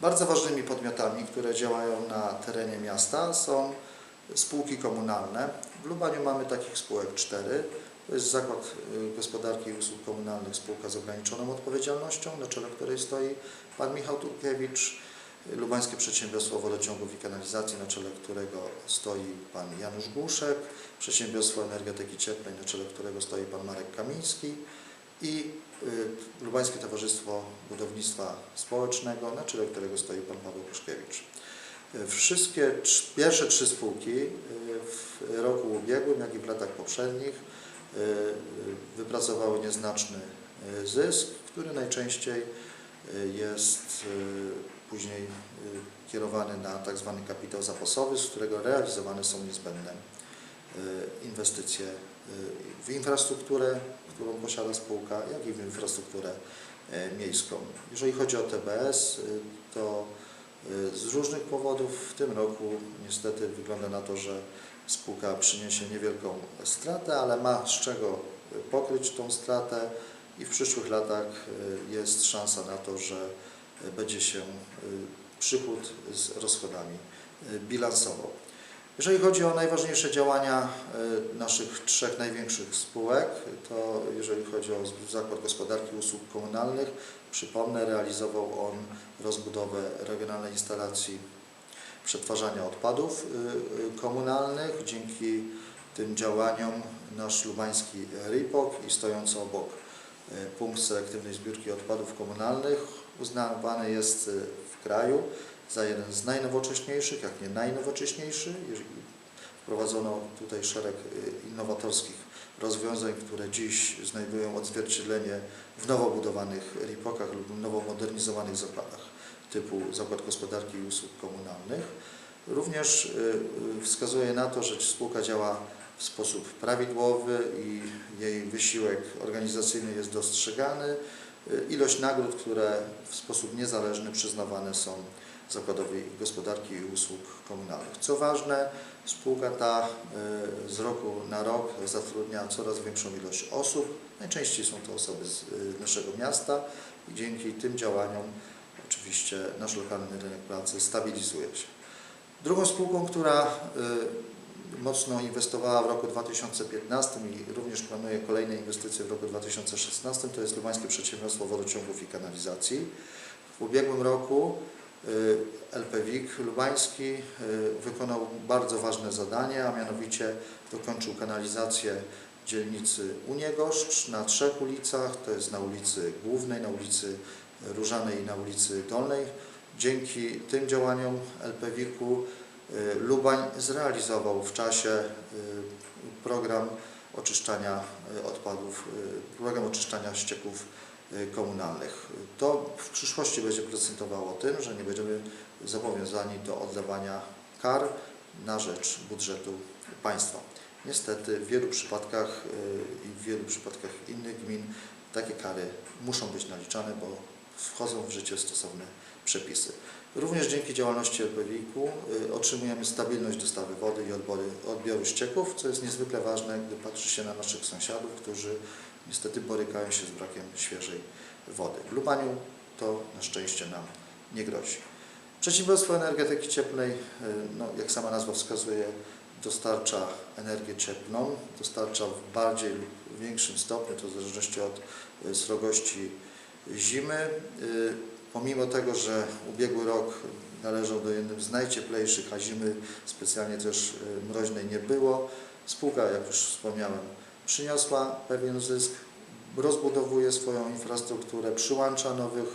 Bardzo ważnymi podmiotami, które działają na terenie miasta są spółki komunalne. W Lubaniu mamy takich spółek cztery. To jest Zakład y, Gospodarki i Usług Komunalnych, spółka z ograniczoną odpowiedzialnością, na czele której stoi Pan Michał Turkiewicz. Lubańskie Przedsiębiorstwo Wodociągów i Kanalizacji, na czele którego stoi Pan Janusz Głuszek. Przedsiębiorstwo Energetyki Cieplnej, na czele którego stoi Pan Marek Kamiński. I y, Lubańskie Towarzystwo Budownictwa Społecznego, na czele którego stoi Pan Paweł Puszkiewicz. Y, Wszystkie pierwsze trzy spółki y, w roku ubiegłym, jak i w latach poprzednich wypracowały nieznaczny zysk, który najczęściej jest później kierowany na tak zwany kapitał zapasowy, z którego realizowane są niezbędne inwestycje w infrastrukturę, którą posiada spółka, jak i w infrastrukturę y, miejską. Jeżeli chodzi o TBS, y, to y, z różnych powodów w tym roku niestety wygląda na to, że spółka przyniesie niewielką stratę, ale ma z czego pokryć tą stratę i w przyszłych latach jest szansa na to, że będzie się przychód z rozchodami bilansował. Jeżeli chodzi o najważniejsze działania y, naszych trzech największych spółek, to jeżeli chodzi o Zakład Gospodarki Usług Komunalnych, przypomnę, realizował on rozbudowę regionalnej instalacji przetwarzania odpadów y, y, komunalnych. Dzięki tym działaniom nasz lubański RIPOK i stojący obok y, punkt selektywnej zbiórki odpadów komunalnych uznawany jest w kraju za jeden z najnowocześniejszych, jak nie najnowocześniejszy. Wprowadzono tutaj szereg y, innowatorskich rozwiązań, które dziś znajdują odzwierciedlenie w nowo budowanych RIPOK-ach lub nowo modernizowanych zakładach typu Zakład Gospodarki i Usług Komunalnych. Również y, y, wskazuje na to, że spółka działa w sposób prawidłowy i jej wysiłek organizacyjny jest dostrzegany. Ilość nagród, które w sposób niezależny przyznawane są Zakładowi Gospodarki i Usług Komunalnych. Co ważne, spółka ta y, z roku na rok zatrudnia coraz większą ilość osób. Najczęściej są to osoby z y, naszego miasta i dzięki tym działaniom oczywiście nasz lokalny rynek pracy stabilizuje się. Drugą spółką, która y, mocno inwestowała w roku 2015 i również planuje kolejne inwestycje w roku 2016 to jest Lubańskie Przedsiębiorstwo Wodociągów i Kanalizacji. W ubiegłym roku LPWIK Lubański y, wykonał bardzo ważne zadanie, a mianowicie dokończył kanalizację dzielnicy Uniegoszcz na trzech ulicach, to jest na ulicy Głównej, na ulicy Różanej i na ulicy Dolnej. Dzięki tym działaniom LPWIK-u y, Lubań zrealizował w czasie y, program oczyszczania y, odpadów, y, program oczyszczania ścieków y, komunalnych. To w przyszłości będzie procentowało tym, że nie będziemy zobowiązani do oddawania kar na rzecz budżetu państwa. Niestety w wielu przypadkach y, i w wielu przypadkach innych gmin takie kary muszą być naliczane, bo wchodzą w życie stosowne przepisy. Również dzięki działalności LPWIK-u y, otrzymujemy stabilność dostawy wody i odbory, odbioru ścieków, co jest niezwykle ważne, gdy patrzy się na naszych sąsiadów, którzy niestety borykają się z brakiem świeżej wody. W Lubaniu to na szczęście nam nie grozi. Przedsiębiorstwo energetyki cieplnej, y, no, jak sama nazwa wskazuje, dostarcza energię cieplną, dostarcza w bardziej lub większym stopniu, to w zależności od y, srogości zimy. Y, Pomimo tego, że ubiegły rok należał do jednym z najcieplejszych, a zimy specjalnie też mroźnej nie było, spółka, jak już wspomniałem, przyniosła pewien zysk, rozbudowuje swoją infrastrukturę, przyłącza nowych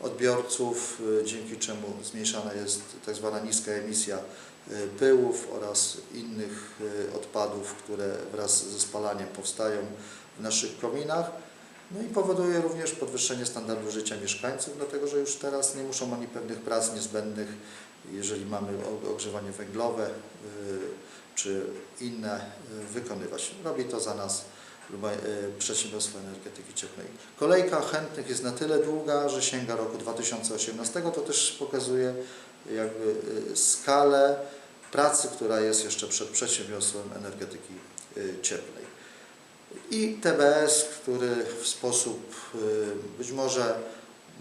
odbiorców, y, dzięki czemu zmniejszana jest tak zwana niska emisja y, pyłów oraz innych y, odpadów, które wraz ze spalaniem powstają w naszych kominach. No i powoduje również podwyższenie standardu życia mieszkańców, dlatego że już teraz nie muszą oni pewnych prac niezbędnych, jeżeli mamy ogrzewanie węglowe czy inne y, wykonywać. Robi to za nas y, Przedsiębiorstwo Energetyki Cieplnej. Kolejka chętnych jest na tyle długa, że sięga roku 2018. To też pokazuje jakby y, skalę pracy, która jest jeszcze przed Przedsiębiorstwem Energetyki Cieplnej. I TBS, który w sposób być może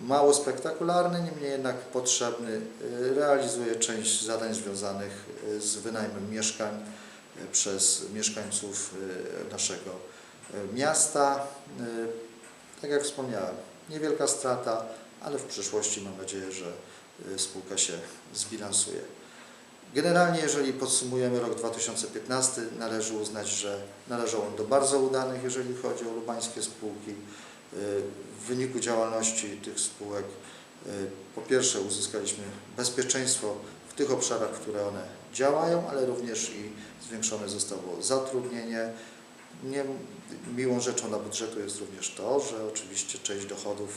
mało spektakularny, niemniej jednak potrzebny. Y, Realizuje część zadań związanych y, z wynajmem mieszkań y, przez mieszkańców naszego miasta. Tak jak wspomniałem, niewielka strata, ale w przyszłości mam nadzieję, że spółka się zbilansuje. Generalnie, jeżeli podsumujemy rok 2015, należy uznać, że należał on do bardzo udanych, jeżeli chodzi o lubańskie spółki. Y, W wyniku działalności tych spółek y, po pierwsze uzyskaliśmy bezpieczeństwo w tych obszarach, w które one działają, ale również i zwiększone zostało zatrudnienie. Nie, miłą rzeczą dla budżetu jest również to, że oczywiście część dochodów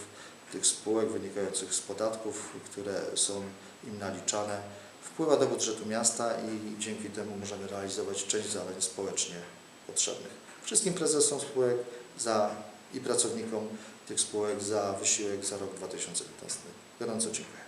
tych spółek wynikających z podatków, które są im naliczane, wpływa do budżetu miasta i dzięki temu możemy realizować część zadań społecznie potrzebnych. Wszystkim prezesom spółek za i pracownikom tych spółek za wysiłek za rok 2015. Gorąco dziękuję.